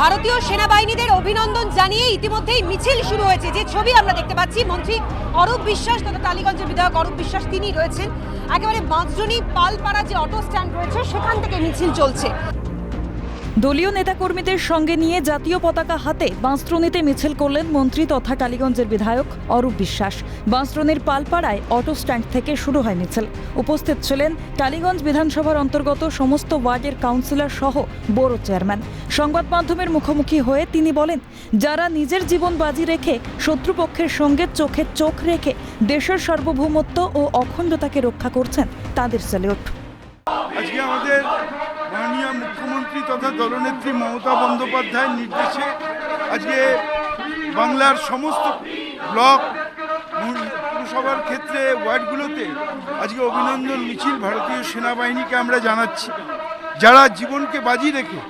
ভারতীয় সেনাবাহিনীদের অভিনন্দন জানিয়ে ইতিমধ্যেই মিছিল শুরু হয়েছে। যে ছবি আমরা দেখতে পাচ্ছি, মন্ত্রী অরূপ বিশ্বাস তথা টালিগঞ্জের বিধায়ক অরূপ বিশ্বাস তিনি রয়েছেন। একেবারে মাঝজনী পালপাড়া যে অটো স্ট্যান্ড রয়েছে, সেখান থেকে মিছিল চলছে। দলীয় নেতাকর্মীদের সঙ্গে নিয়ে জাতীয় পতাকা হাতে বাঁশদ্রোণীতে মিছিল করলেন মন্ত্রী তথা টালিগঞ্জের বিধায়ক অরূপ বিশ্বাস। বাঁশদ্রোণীর পালপাড়ায় অটো স্ট্যান্ড থেকে শুরু হয় মিছিল। উপস্থিত ছিলেন টালিগঞ্জ বিধানসভার অন্তর্গত সমস্ত ওয়ার্ডের কাউন্সিলর সহ বড় চেয়ারম্যান। সংবাদ মাধ্যমের মুখোমুখি হয়ে তিনি বলেন, যারা নিজের জীবন বাজি রেখে শত্রুপক্ষের সঙ্গে চোখে চোখ রেখে দেশের সার্বভৌমত্ব ও অখণ্ডতাকে রক্ষা করছেন, তাদের স্যালিউট আজকে আমাদের মুখ্যমন্ত্রী তথা দলনেত্রী মমতা বন্দ্যোপাধ্যায়ের নির্দেশে আজকে বাংলার সমস্ত ব্লক পুরসভার ক্ষেত্রে ওয়ার্ডগুলোতে আজকে অভিনন্দন মিছিল ভারতীয় সেনাবাহিনীকে আমরা জানাচ্ছি। যারা জীবনকে বাজি রেখে,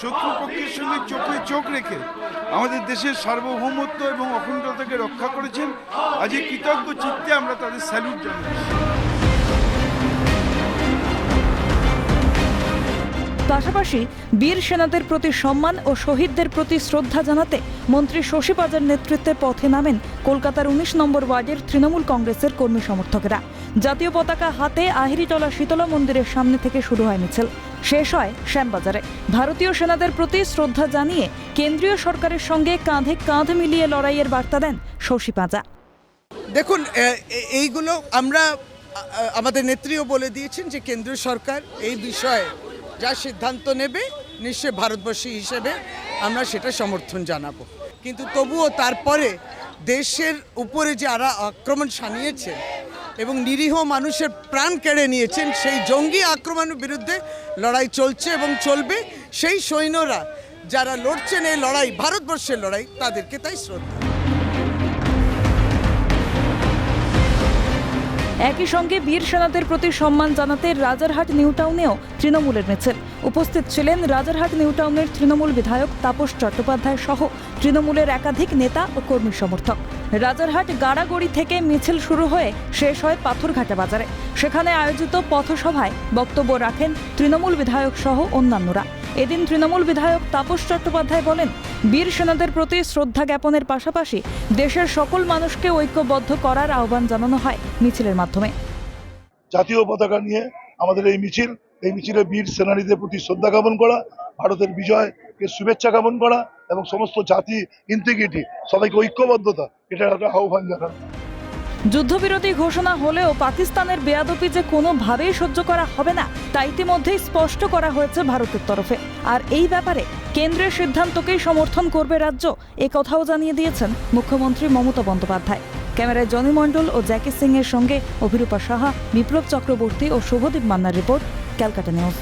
শত্রুপক্ষের সঙ্গে চোখে চোখ রেখে আমাদের দেশের সার্বভৌমত্ব এবং অখণ্ডতাকে রক্ষা করেছেন, আজকে কৃতজ্ঞ চিত্তে আমরা তাদের স্যালুট জানাচ্ছি। পাশাপাশি বীর সেনাদের প্রতি সম্মান ও শহীদদের প্রতি শ্রদ্ধা জানাতে মন্ত্রী শশী পাজার নেতৃত্বে পথে নামেন কলকাতার উনিশ নম্বর ওয়ার্ডের তৃণমূল কংগ্রেসের কর্মী সমর্থকেরা। জাতীয় পতাকা হাতে আহিরিটলা শীতলা মন্দিরের সামনে থেকে শুরু হয় মিছিল। শেষ হয় শ্যামবাজারে। ভারতীয় সেনাদের প্রতি শ্রদ্ধা জানিয়ে কেন্দ্রীয় সরকারের সঙ্গে কাঁধে কাঁধ মিলিয়ে লড়াইয়ের বার্তা দেন শশী পাজা। দেখুন এইগুলো আমরা আমাদের নেত্রীও বলে দিয়েছেন যে কেন্দ্রীয় সরকার এই বিষয়ে যা সিদ্ধান্ত নেবে নিশ্চয় ভারতবর্ষী হিসেবে আমরা সেটা সমর্থন জানাব। কিন্তু তবুও তারপরে দেশের উপরে যারা আক্রমণ সানিয়েছে এবং নিরীহ মানুষের প্রাণ কেড়ে নিয়েছেন, সেই জঙ্গি আক্রমণের বিরুদ্ধে লড়াই চলছে এবং চলবে। সেই সৈন্যরা যারা লড়ছেন এই লড়াই, ভারতবর্ষের লড়াই, তাদেরকে তাই শ্রদ্ধা। একই সঙ্গে বীর সেনাদের প্রতি সম্মান জানাতে রাজারহাট নিউ টাউনেও তৃণমূলের মিছিল উপস্থিত ছিলেন রাজারহাট নিউ টাউনের তৃণমূল বিধায়ক তাপস চট্টোপাধ্যায় সহ তৃণমূলের একাধিক নেতা ও কর্মী সমর্থক। রাজারহাট গাড়াগড়ি থেকে মিছিল শুরু হয়ে শেষ হয় পাথরঘাটা বাজারে। সেখানে আয়োজিত পথসভায় বক্তব্য রাখেন তৃণমূল বিধায়ক সহ অন্যান্যরা। এদিন তৃণমূল বিধায়ক তাপস চট্টোপাধ্যায় বলেন, বীর সেনাদের প্রতি শ্রদ্ধা জ্ঞাপনের পাশাপাশি দেশের সকল মানুষকে ঐক্যবদ্ধ করার আহ্বান জানানো হয় মিছিলের মাধ্যমে। জাতীয় পতাকা নিয়ে আমাদের এই মিছিল, এই মিছিলে বীর সেনানীদের প্রতি শ্রদ্ধা জ্ঞাপন করা, ভারতের বিজয়কে শুভেচ্ছা জ্ঞাপন করা এবং সমস্ত জাতি ইন্টিগ্রিটি সবাইকে ঐক্যবদ্ধতা, এটা একটা আহ্বান জানানো। যুদ্ধবিরতি ঘোষণা হলেও পাকিস্তানের বেয়াদপি যে কোনোভাবেই সহ্য করা হবে না, তা ইতিমধ্যেই স্পষ্ট করা হয়েছে ভারতের তরফে। আর এই ব্যাপারে কেন্দ্রের সিদ্ধান্তকেই সমর্থন করবে রাজ্য, এ কথাও জানিয়ে দিয়েছেন মুখ্যমন্ত্রী মমতা বন্দ্যোপাধ্যায়। ক্যামেরায় জনি মণ্ডল ও জ্যাকি সিং এর সঙ্গে অভিরূপা সাহা, বিপ্লব চক্রবর্তী ও শুভদীপ মান্নার রিপোর্ট, ক্যালকাটা নিউজ।